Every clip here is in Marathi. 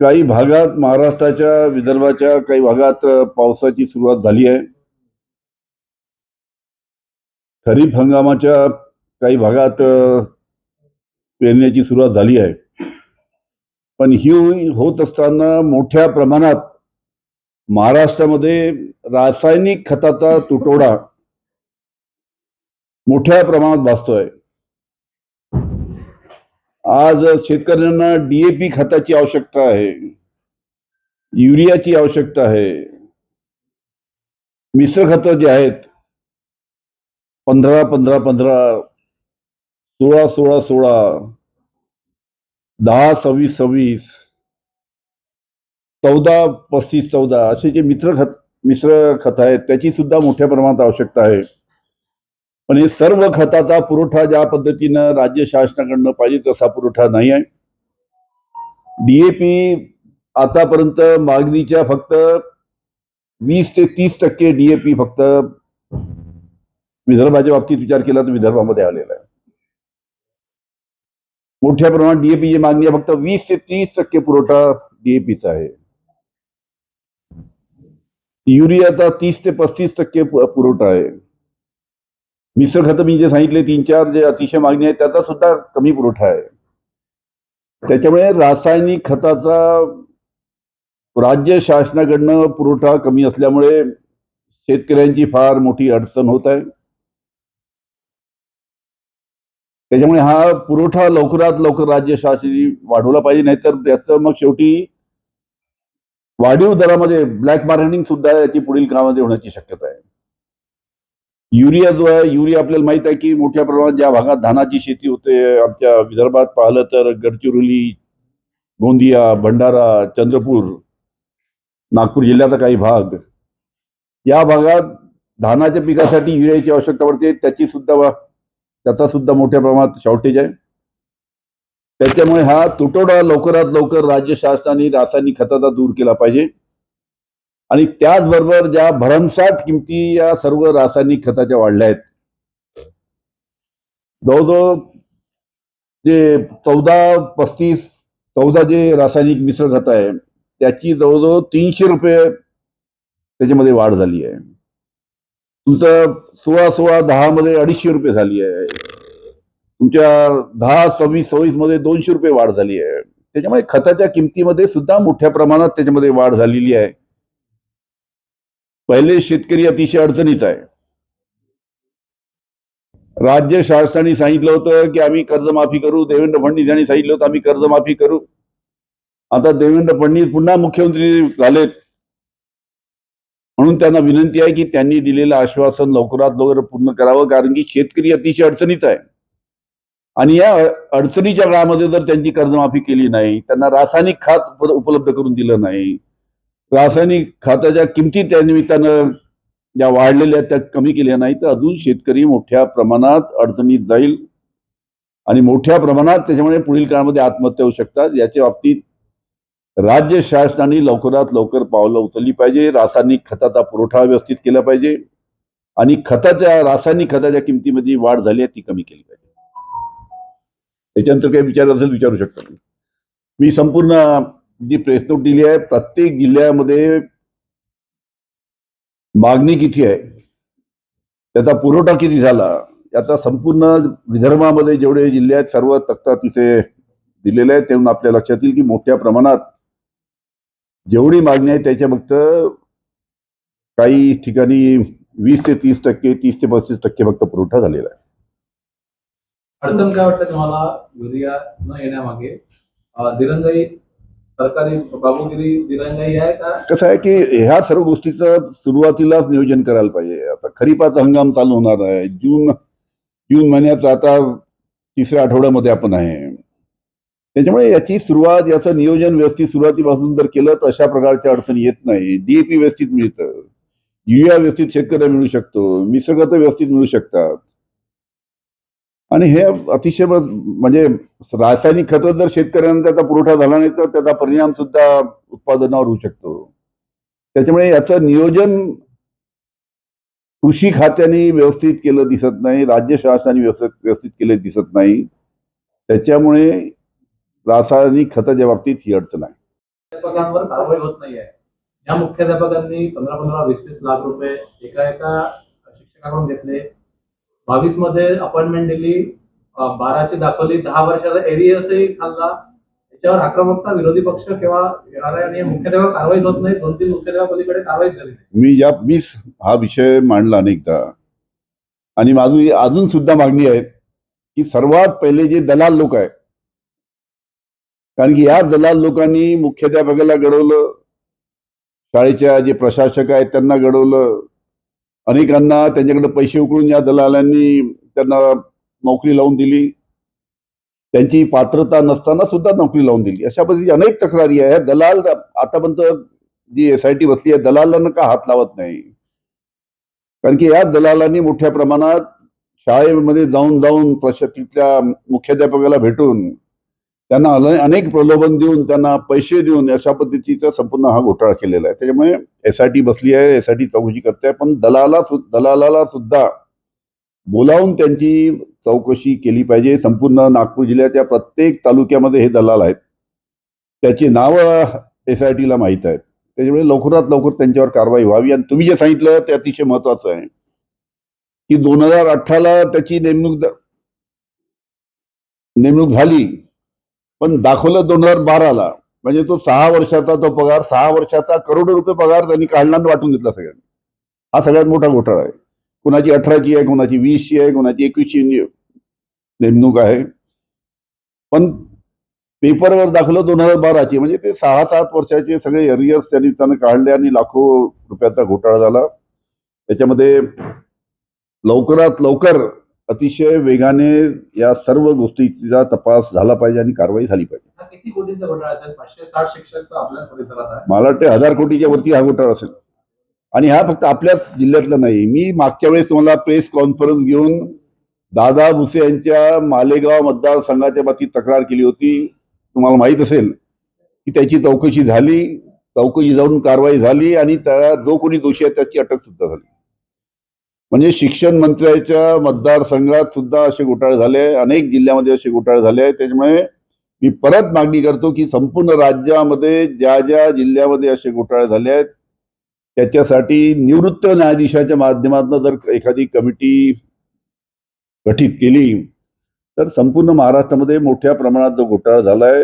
काही भागात महाराष्ट्राच्या विदर्भाच्या काही भागात पावसाची सुरुवात झाली आहे. खरीप हंगामाच्या काही भागात पेरण्याची सुरुवात झाली आहे. पण ही होत असताना मोठ्या प्रमाणात महाराष्ट्रामध्ये रासायनिक खताचा तुटवडा मोठ्या प्रमाणात भासतोय. आज शेतकऱ्यांना डीएपी खताची आवश्यकता आहे. युरियाची आवश्यकता आहे. मिश्र खतं जे आहेत पंधरा पंधरा पंधरा सोळा सोळा सोळा दहा सव्वीस सव्वीस चौदा पस्तीस चौदा असे जे मित्र खत मिश्र खत आहेत त्याची सुद्धा मोठ्या प्रमाणात आवश्यकता आहे. पण हे सर्व खताचा पुरवठा ज्या पद्धतीनं राज्य शासनाकडनं पाहिजे तसा पुरवठा नाही आहे. डीएपी आतापर्यंत मागणीच्या फक्त वीस ते तीस टक्के डीएपी फक्त विदर्भाच्या बाबतीत विचार केला तर विदर्भामध्ये आलेला आहे. मोठ्या प्रमाणात डीएपीची मागणी आहे फक्त वीस ते तीस टक्के पुरवठा डीएपीचा आहे. युरियाचा तीस ते पस्तीस टक्के पुरवठा आहे. मिश्र खतं मी जे सांगितले तीन चार जे अतिशय मागणी आहे त्याचा सुद्धा कमी पुरवठा आहे. त्याच्यामुळे रासायनिक खताचा राज्य शासनाकडनं पुरवठा कमी असल्यामुळे शेतकऱ्यांची फार मोठी अडचण होत आहे. त्याच्यामुळे हा पुरवठा लवकरात लवकर राज्य शासनाने वाढवला पाहिजे नाहीतर त्याचं मग शेवटी वाढीव दरामध्ये ब्लॅक मार्केटिंग सुद्धा याची पुढील कामामध्ये होण्याची शक्यता आहे. युरिया जो आहे युरिया आपल्याला माहीत आहे की मोठ्या प्रमाणात ज्या भागात धानाची शेती होते आमच्या विदर्भात पाहिलं तर गडचिरोली गोंदिया भंडारा चंद्रपूर नागपूर जिल्ह्याचा काही भाग. या भागात धानाच्या पिकासाठी युरियाची आवश्यकता पडते. त्याची सुद्धा त्याचा सुद्धा मोठ्या प्रमाणात शॉर्टेज आहे. त्याच्यामुळे हा तुटवडा लवकरात लवकर राज्य शासनाने रासायनिक खताचा दूर केला पाहिजे. आणि त्याचबरोबर ज्या भरमसाठ किमती या सर्व रासायनिक खताच्या वाढल्या आहेत जवळजवळ जे चौदा पस्तीस चौदा जे रासायनिक मिश्र खत आहे त्याची जवळजवळ तीनशे रुपये त्याच्यामध्ये वाढ झाली आहे. तुमचं सोळा सोळा दहा मध्ये अडीचशे रुपये झाली आहे. तुमच्या दहा सव्वीस सव्वीसमध्ये दोनशे रुपये वाढ झाली आहे. त्याच्यामुळे खताच्या किमतीमध्ये सुद्धा मोठ्या प्रमाणात त्याच्यामध्ये वाढ झालेली आहे. पहिले शेतकरी अतिशय अडचणीत आहे. राज्य शासनाने सांगितलं होतं की आम्ही कर्जमाफी करू देवेंद्र फडणवीस यांनी सांगितलं होतं आम्ही कर्जमाफी करू. आता देवेंद्र फडणवीस पुन्हा मुख्यमंत्री झालेत. म्हणून त्यांना विनंती आहे की त्यांनी दिलेलं आश्वासन लवकरात लवकर पूर्ण करावं कारण की शेतकरी अतिशय अडचणीत आहे. आणि या अडचणीच्या काळामध्ये जर त्यांची कर्जमाफी केली नाही त्यांना रासायनिक खात उपलब्ध करून दिलं नाही रासायनिक खताच्या किमती त्या निमित्तानं ज्या वाढलेल्या आहेत त्या कमी केल्या नाही तर अजून शेतकरी मोठ्या प्रमाणात अडचणीत जाईल आणि मोठ्या प्रमाणात त्याच्यामुळे पुढील काळामध्ये आत्महत्या होऊ शकतात. याच्या बाबतीत राज्य शासनाने लवकरात लवकर पावलं उचलली पाहिजे. रासायनिक खताचा पुरवठा व्यवस्थित केला पाहिजे आणि खताच्या रासायनिक खताच्या किमतीमध्ये वाढ झाली आहे ती कमी केली पाहिजे. त्याच्यानंतर काही विचार असेल विचारू शकता. मी संपूर्ण जी प्रेसनोट दिली आहे प्रत्येक जिल्ह्यामध्ये मागणी किती आहे? त्याचा पुरवठा किती झाला? याचा संपूर्ण विदर्भामध्ये जेवढे जिल्हे आहेत सर्व तक्ता तिथे दिलेले आहेत. तेव्हा आपल्या लक्षात येईल की मोठ्या प्रमाणात जेवढी मागणी आहे त्याच्या फक्त काही ठिकाणी वीस ते तीस टक्के तीस ते पस्तीस टक्के फक्त पुरवठा झालेला आहे. अडचण काय वाटतं तुम्हाला? युरिया न येण्यामागे दिरंगाई सरकारी बाबूगिरी दिरंगाई आहे का? कसं आहे की ह्या सर्व गोष्टीचं सुरुवातीलाच नियोजन करायला पाहिजे. आता खरीपाचा हंगाम चालू होणार आहे. जून जून महिन्याचा आता तिसऱ्या आठवड्यामध्ये आपण आहे. त्याच्यामुळे याची सुरुवात याचं नियोजन व्यवस्थित सुरुवातीपासून जर केलं तर अशा प्रकारच्या अडचणी येत नाही. डीएपी व्यवस्थित मिळतं. युरिया व्यवस्थित शेतकऱ्या मिळू शकतो. मिश्रखत व्यवस्थित मिळू शकतात. आणि हे अतिशय म्हणजे रासायनिक खत जर शेतकऱ्यांना त्याचा पुरवठा झाला नाही तर त्याचा परिणाम सुद्धा उत्पादनावर होऊ शकतो. त्याच्यामुळे याचं नियोजन कृषी खात्याने व्यवस्थित केलं दिसत नाही राज्य शासनाने व्यवस्थित व्यवस्थित केलं दिसत नाही. त्याच्यामुळे रासायनिक खताच्या बाबतीत ही अडचण आहे. मुख्याध्यापकांवर कारवाई होत नाहीये. या मुख्याध्यापकांनी पंधरा पंधरा वीस वीस लाख रुपये एका एका शिक्षकाकडून घेतले. बावीसमध्ये अपॉइंटमेंट दिली. बाराची दाखवली. दहा वर्षाचा एरियसही खाल्ला. त्याच्यावर आक्रमकता विरोधी पक्ष किंवा येणार कारवाई आणि होत नाही. दोन तीन मुख्याध्यापकांकडे कारवाई झाली मी या मी हा विषय मांडला अनेकदा आणि माझी अजून सुद्धा मागणी आहे की सर्वात पहिले जे दलाल लोक आहे कारण की या दलाल लोकांनी मुख्याध्यापकाला घडवलं शाळेच्या जे प्रशासक आहेत त्यांना घडवलं अनेकांना त्यांच्याकडे पैसे उकळून या दलालांनी त्यांना नोकरी लावून दिली. त्यांची पात्रता नसताना सुद्धा नोकरी लावून दिली. अशा पद्धतीची अनेक तक्रारी आहे दलाल आतापर्यंत जी एस आय टी बसली आहे दलालांना का हात लावत नाही? कारण की या दलालांनी मोठ्या प्रमाणात शाळेमध्ये जाऊन जाऊन प्रश मुख्याध्यापकाला भेटून त्यांना अनेक प्रलोभन देऊन त्यांना पैसे देऊन अशा पद्धतीचा संपूर्ण हा घोटाळा केलेला आहे. त्याच्यामुळे एस आय टी बसली आहे एस आय टी चौकशी करते पण दलाला सु- दलालाला सुद्धा बोलावून त्यांची चौकशी केली पाहिजे. संपूर्ण नागपूर जिल्ह्याच्या प्रत्येक तालुक्यामध्ये हे दलाल आहेत. त्याची नावं एस आय टीला माहीत आहेत. त्याच्यामुळे लवकरात लवकर त्यांच्यावर कारवाई व्हावी. आणि तुम्ही जे सांगितलं ते अतिशय महत्वाचं आहे. की दोन हजार अठराला त्याची नेमणूक नेमणूक झाली. पण दाखवलं दोन हजार बाराला म्हणजे तो सहा वर्षाचा तो पगार सहा वर्षाचा करोडो रुपये पगार त्यांनी काढला आणि वाटून घेतला सगळ्यांनी. हा सगळ्यात मोठा घोटाळा आहे. कुणाची अठराची आहे कुणाची वीसची आहे कुणाची एकवीसची नेमणूक आहे. पण पेपरवर दाखवलं दोन हजार बाराची म्हणजे ते सहा सात वर्षाचे सगळे एरियर्स त्यांनी त्यांना काढले आणि लाखो रुपयाचा घोटाळा झाला. त्याच्यामध्ये लवकरात लवकर अतिशय वेगाने या सर्व गोष्टीचा तपास झाला पाहिजे आणि कारवाई झाली पाहिजे. मला वाटते हजार कोटीच्या वरती हा घोटाळा असेल. आणि हा फक्त आपल्याच जिल्ह्यातला नाही. मी मागच्या वेळेस तुम्हाला प्रेस कॉन्फरन्स घेऊन दादा भुसे यांच्या मालेगाव मतदारसंघाच्या बाबतीत तक्रार केली होती. तुम्हाला माहीत असेल की त्याची चौकशी झाली. चौकशी जाऊन कारवाई झाली आणि त्या जो कोणी दोषी आहे त्याची अटक सुद्धा झाली. म्हणजे शिक्षण मंत्र्याच्या मतदारसंघात सुद्धा असे घोटाळे झाले. अनेक जिल्ह्यामध्ये असे घोटाळे झाले त्याच्यामुळे मी परत मागणी करतो की संपूर्ण राज्यामध्ये ज्या ज्या जिल्ह्यामध्ये असे घोटाळे झाले आहेत त्याच्यासाठी निवृत्त न्यायाधीशाच्या माध्यमातून जर एखादी कमिटी गठीत केली तर संपूर्ण महाराष्ट्रामध्ये मोठ्या प्रमाणात जो घोटाळा झालाय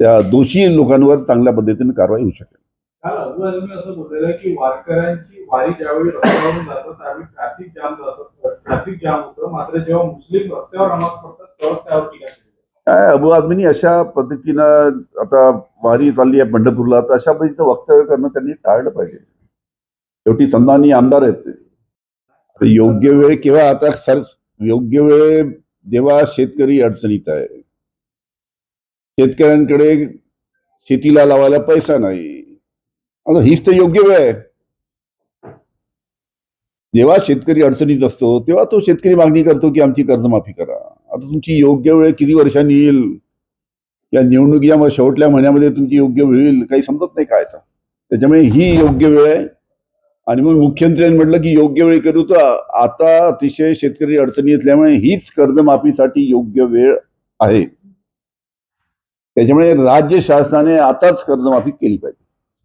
त्या दोषी लोकांवर चांगल्या पद्धतीने कारवाई होऊ शकेल. काल असं बोललेलं की वारकऱ्यांची वारी ज्यावेळी रस्त्यावरून जातात त्यावेळी ट्रॅफिक जाम जातात ट्रॅफिक जाम होतं. मात्र जेव्हा मुस्लिम रस्त्यावर नमाज पडतात त्यावर टीका काय अबू आदमीनी अशा पद्धतीनं आता वारी चालली आहे पंढरपूरला तर अशा पद्धतीचं वक्तव्य करणं त्यांनी टाळलं पाहिजे. शेवटी संधानी आमदार आहेत ते. तर योग्य वेळ केव्हा आता सर योग्य वेळ जेव्हा शेतकरी अडचणीत आहे. शेतकऱ्यांकडे शेतीला लावायला पैसा नाही. आता हीच तर योग्य वेळ आहे. जेव्हा शेतकरी अडचणीत असतो तेव्हा तो शेतकरी मागणी करतो की आमची कर्जमाफी करा. आता तुमची योग्य वेळ किती वर्षांनी येईल? या निवडणुकीच्या मग शेवटल्या महिन्यामध्ये तुमची योग्य वेळ येईल? काही समजत नाही काय त्याच्यामुळे ही योग्य वेळ आहे. आणि मग मुख्यमंत्र्यांनी म्हटलं की योग्य वेळ करू तर आता अतिशय शेतकरी अडचणी असल्यामुळे हीच कर्जमाफीसाठी योग्य वेळ आहे. त्याच्यामुळे राज्य शासनाने आताच कर्जमाफी केली पाहिजे.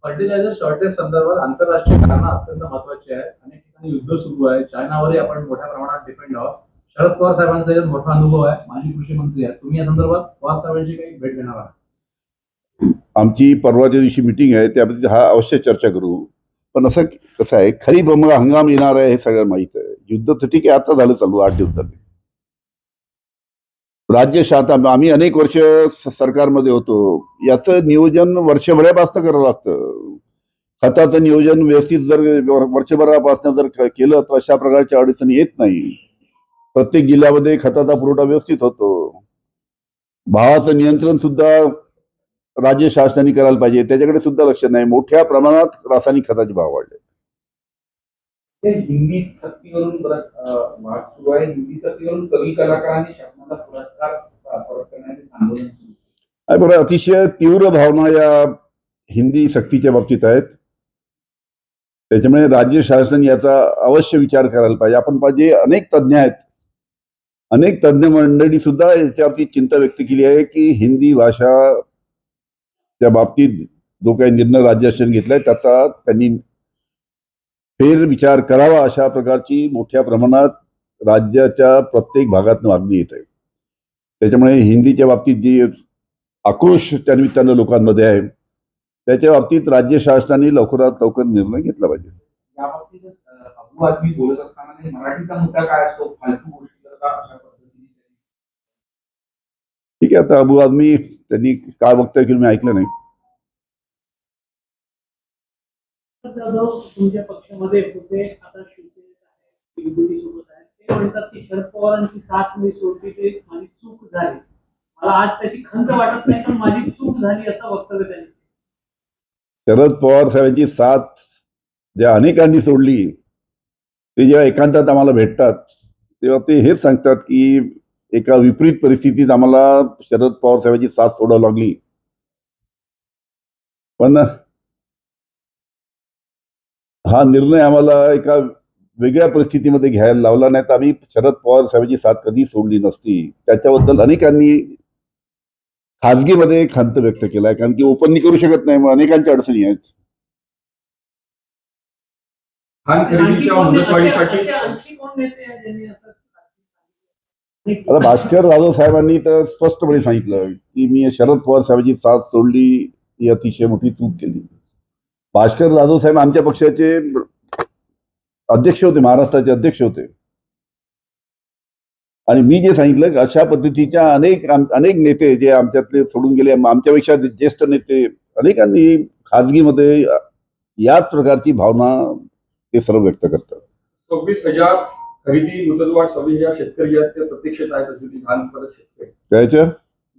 फर्टिलायझर शॉर्टेज संदर्भात आंतरराष्ट्रीय कारण अत्यंत महत्वाची आहे अनेक ठिकाणी युद्ध सुरू आहे. चायनावरही आपण मोठ्या प्रमाणात डिपेंड आहोत. शरद पवार साहेबांचा यात मोठा अनुभव आहे. माजी कृषी मंत्री आहेत. तुम्ही या संदर्भात पवार साहेबांची काही भेट घेणार आहात. आमची परवाच्या दिवशी मिटिंग आहे त्याबद्दल हा अवश्य चर्चा करू. पण असं कसं आहे खरीप हंगाम येणार आहे हे सगळ्यांना माहीत आहे. युद्ध तर ठीक आहे आता झालं चालू आठ दिवस झाले राज्य शासन आम्ही अनेक वर्ष सरकारमध्ये होतो. याचं नियोजन वर्षभरापासून करावं लागतं. खताचं नियोजन व्यवस्थित जर वर्षभरापासून जर केलं तर अशा प्रकारच्या अडचणी येत नाही. प्रत्येक जिल्ह्यामध्ये खताचा पुरवठा व्यवस्थित होतो. भावाचं नियंत्रण सुद्धा राज्य शासनाने करायला पाहिजे. त्याच्याकडे सुद्धा लक्ष नाही. मोठ्या प्रमाणात रासायनिक खताचे भाव वाढले. हिंदी सक्तीवरून वाद सुरू आहे. हिंदी सक्तीवरून कवी कलाकारांनी शासनाला पुरस्कार परत करण्याचे आंदोलन सुरू बरं अतिशय तीव्र भावना या हिंदी सक्तीच्या बाबतीत आहेत. त्याच्यामुळे राज्य शासन याचा अवश्य विचार करायला पाहिजे. आपण पाहिजे अनेक तज्ज्ञ आहेत. अनेक तज्ज्ञ मंडळी सुद्धा याच्यावरती चिंता व्यक्त केली आहे की हिंदी भाषा त्या बाबतीत जो काही निर्णय राज्य शासन घेतलाय त्याचा त्यांनी फेर विचार करावा अशा प्रकारची मोठ्या प्रमाणात राज्याच्या प्रत्येक भागातून मागणी येत आहे. त्याच्यामुळे हिंदीच्या बाबतीत जी आक्रोश त्या निमित्तानं लोकांमध्ये आहे त्याच्या बाबतीत राज्य शासनाने लवकरात लवकर निर्णय घेतला पाहिजे. पद्धतीने ठीक आहे आता अबू आदमी त्यांनी काय वक्तव्य केलं मी ऐकलं नाही. जाधव तुमच्या पक्षामध्ये होते आता शिवसेनेत आहे ते म्हणतात की शरद पवारांची साथ मी सोडली ते माझी चूक झाली. मला आज त्याची खंत वाटत नाही पण माझी चूक झाली असं वक्तव्य त्यांनी शरद पवार साहेबांची साथ ज्या अनेकांनी सोडली ते जेव्हा एकांतात आम्हाला भेटतात तेव्हा ते हेच सांगतात की एका विपरीत परिस्थितीत आम्हाला शरद पवार साहेबांची साथ सोडावी लागली. पण हा निर्णय आम्हाला एका वेगळ्या परिस्थितीमध्ये घ्यायला लावला नाही तर आम्ही शरद पवार साहेबांची साथ कधी सोडली नसती. त्याच्याबद्दल अनेकांनी खाजगीमध्ये खंत व्यक्त केलाय कारण की ओपनली करू शकत नाही मग अनेकांच्या अडचणी आहेत. खरेदीच्या आता भास्कर जाधव साहेबांनी तर स्पष्टपणे सांगितलं की मी शरद पवार साहेबांची साथ सोडली ही अतिशय मोठी चूक केली. भास्कर जाधव साहेब आमच्या पक्षाचे अध्यक्ष होते महाराष्ट्राचे अध्यक्ष होते. आणि मी जे सांगितलं की अशा पद्धतीच्या अनेक अनेक नेते जे आमच्यातले सोडून गेले आम- आमच्यापेक्षा ज्येष्ठ नेते अनेकांनी खाजगीमध्ये याच प्रकारची भावना ते सर्व व्यक्त करतात. सव्वीस हजार खरेदी मुदतवाढ सव्वीस हजार शेतकरी आहेत ते प्रतीक्षेत आहेत. अजूनही धान उत्पादक शेतकरी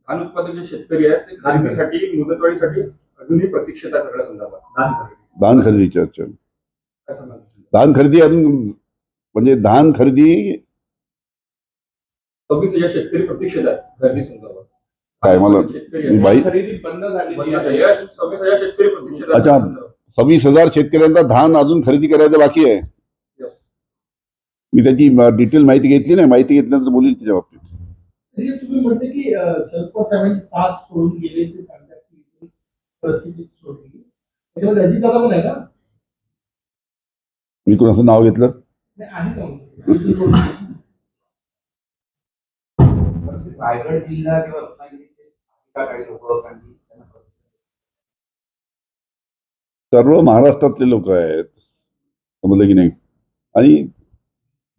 धान उत्पादक जे शेतकरी आहेत ते खरेदीसाठी मुदतवाढीसाठी अजूनही प्रतीक्षेत आहे सगळ्या संदर्भात धान खरेदी धान खरेदीच्या अच्छा काय सांगाल धान खरेदी अजून म्हणजे धान खरेदी सव्वीस हजार शेतकरी प्रतीक्षेत आहेत खरेदी संदर्भात काय मला- शेतकरी मी आहेत. बाई खरेदी बंद झालेली बंद आहे झाली आहे. सव्वीस हजार शेतकरी प्रतीक्षेत आहेत अच्छा. संदर्भात. सव्वीस हजार शेतकऱ्यांचा धान अजून खरेदी करायचं बाकी आहे Yes. मी त्याची डिटेल माहिती घेतली नाही माहिती घेतल्यानंतर बोलील त्याच्या बाबतीत तरी तुम्ही म्हणते की साथ सोडून गेले ते पण आहे का? मी कोणाचं नाव घेतलं. रायगड जिल्हा किंवा सर्व महाराष्ट्रातले लोक आहेत. समजलं की नाही? आणि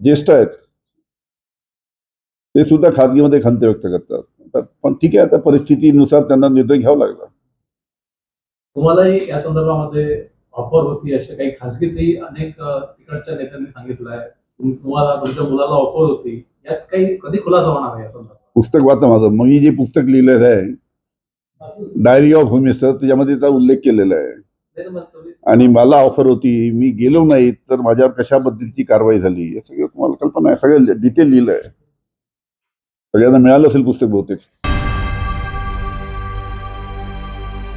ज्येष्ठ आहेत. ते सुद्धा खाजगीमध्ये खंत व्यक्त करतात. पण- पण ठीक आहे आता परिस्थितीनुसार त्यांना निर्णय घ्यावा लागला. तुम्हालाही या संदर्भामध्ये ऑफर होती अशा काही खासगीतही अनेक तिकडच्या नेत्यांनी सांगितलं आहे. तुम- तुम्हाला तुमच्या मुलाला ऑफर होती. यात काही कधी खुलासा होणार आहे या संदर्भात? पुस्तक वाचा माझं. मग मी जे पुस्तक लिहिलेलं आहे डायरी ऑफ होम मिनिस्टर त्याच्यामध्ये त्याचा उल्लेख केलेला आहे. आणि मला ऑफर होती मी गेलो नाही तर माझ्यावर कशा पद्धतीची कारवाई झाली? हे सगळं तुम्हाला कल्पना आहे. सगळं डिटेल लिहिलं आहे. सगळ्यांना मिळालं असेल पुस्तक बहुतेक.